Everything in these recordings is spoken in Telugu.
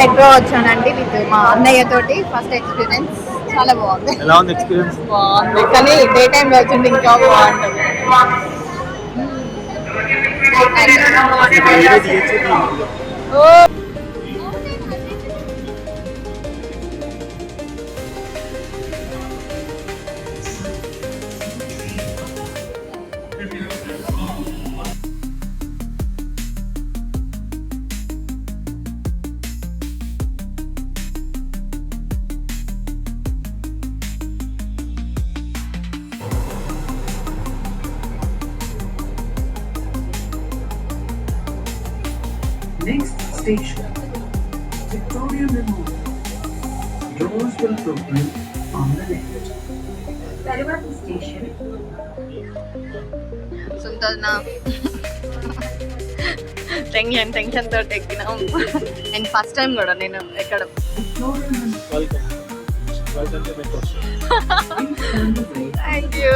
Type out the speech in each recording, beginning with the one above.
మెట్రో వచ్చానండి విత్ మా అన్నయ్య తోటి. ఫస్ట్ ఎక్స్పీరియన్స్ చాలా బాగుంది. ఎలా ఉంది ఎక్స్పీరియన్స్ బాగుంది. కానీ డే టైం లో వచ్చింది ఇంకా బాగుంటుంది. ఓ station, Victoria Memorial. Doors will open on the left. Tarivati station, సుందర్న tension tension తోటి ఎక్కినాం అండ్ ఫస్ట్ టైం కూడా నేను ఎక్కడ Victoria Memorial. Welcome welcome to metro Please turn the way. Thank you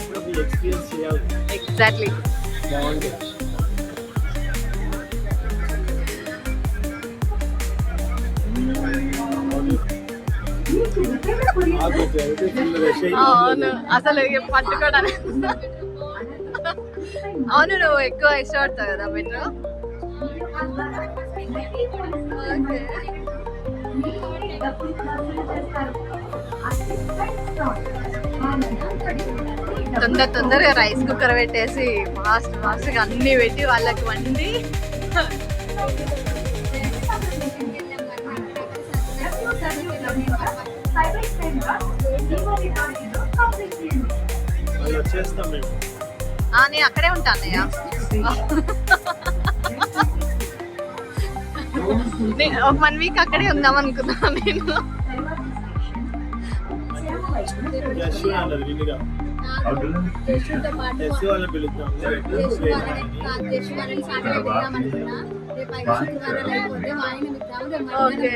ఇప్పుడు మీ ఎక్స్పీరియన్స్ చేయాలి ఎగ్జాక్ట్లీ బాగుంది అవును అసలు పట్టుకోవడానికి అవును నువ్వు ఎక్కువ ఇష్టపడతావు కదా మెట్రో? తొందర తొందరగా రైస్ కుక్కర్ పెట్టేసి ఫాస్ట్ ఫాస్ట్గా అన్ని పెట్టి వాళ్ళకి వండి. నేను అక్కడే ఉంటాను అన్నయ్య. నేను ఒక వన్ వీక్ అక్కడే ఉందాం అనుకున్నాను నేను. వాళ్ళని పిలుద్దాం ఓకే.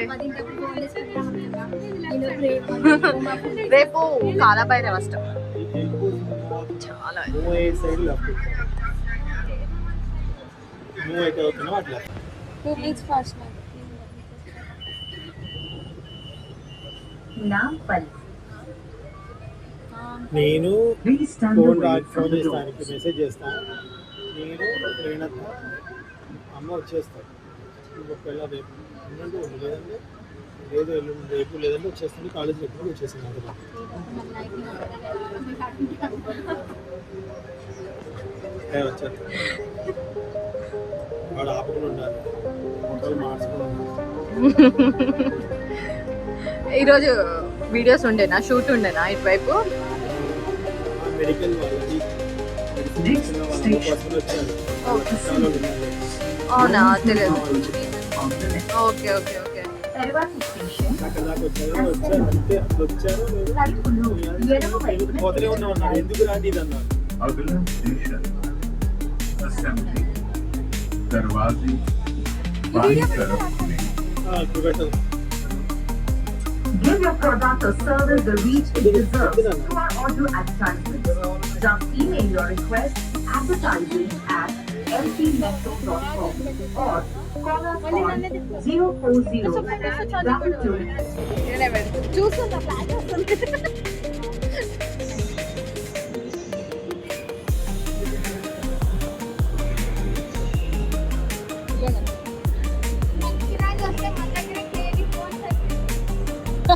రేపు కాలభైరవ అష్టం చాలా మూవ్ అయ్యే సైడ్ లెఫ్ట్ మూవ్ నేను ఫోన్ ఫోన్ చేస్తానికి. మెసేజ్ చేస్తాను నేను రేణత్త అమ్మ వచ్చేస్తాను ఒకవేళ రేపు ఎల్లుండి ఉంది లేదంటే లేదు ఎల్లుండి రేపు లేదంటే వచ్చేస్తుంది కాలేజ్ ఎప్పుడు వచ్చేసింది అంతగా ఏ, వచ్చేస్తా వాడు ఆపకుండా ఉండాలి. ఒకవేళ మార్చుకుని ఉండాలి. ఈరోజు వీడియోస్ ఉండేనా? షూట్ ఉండేనా ఇటువైపు? మెడికల్ వాళ్ళకి మెడిసిన్ వాళ్ళ కోసం ఓకే ఓకే ఓకే. అక్కడ దాకా వచ్చారు వచ్చారు అంటే ఎందుకు రాండి ఇది అన్నారు. దర్వాజీ Give your product or service the reach it deserves. Through our audio advertisements. Just email your request advertising at lpmetro.com or call us on 040 22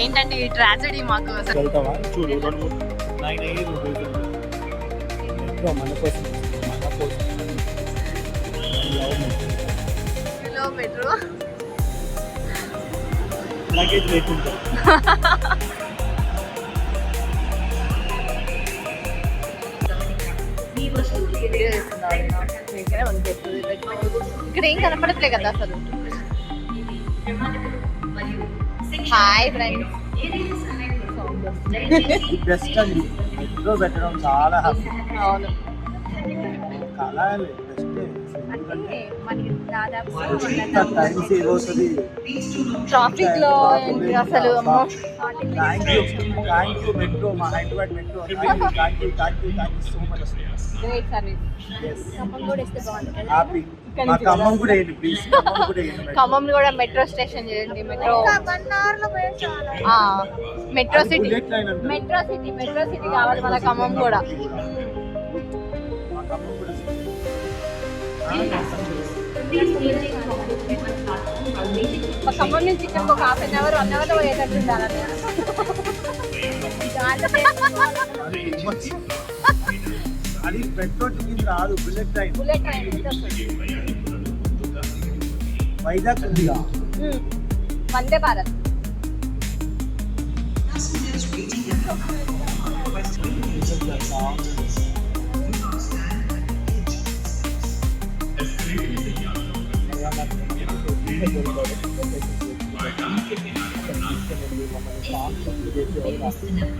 ఏంటంటే ఈ ట్రాజడీ మాకు కిలోమీటర్ లగేజ్ లేకుండా ఇక్కడ ఏం కనపడట్లే కదా అసలు. హాయ్ ఫ్రెండ్స్ బెస్ట్ అండి మెట్రో పెట్టడం చాలా హ్యాపీ అవును. అంటే మనకి దాదాపు ట్రాఫిక్లో అసలు? గ్రేట్ సర్వీస్ ఖమ్మం కూడా ఇస్తే బాగుంటుంది ఖమ్మం కూడా ప్లీజ్ ఖమ్మం మెట్రో స్టేషన్ చేయండి metro metro city metro city metro city కావాలి మన ఖమ్మం కూడా ఖమ్మం నుంచి ఇక్కడికి ఒక half an hour one hour పోయేటట్టు ఉండాలని అది పెట్రోల్ టికెట్ రాదు bullet train bullet train Vizag ఉందిగా. వందే భారత్.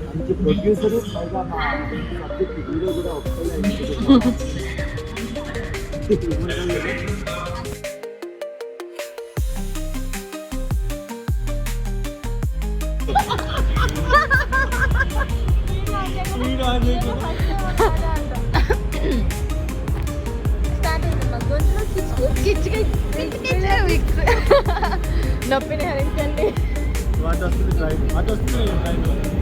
మంచి ప్రొడ్యూసర్ పైగా మా సబ్జెక్ట్ హీరో కూడా ఒక్కలే నొప్పిని హరించండి. వాటి వస్తుంది ట్రైన్ వాటి వస్తుంది ట్రైన్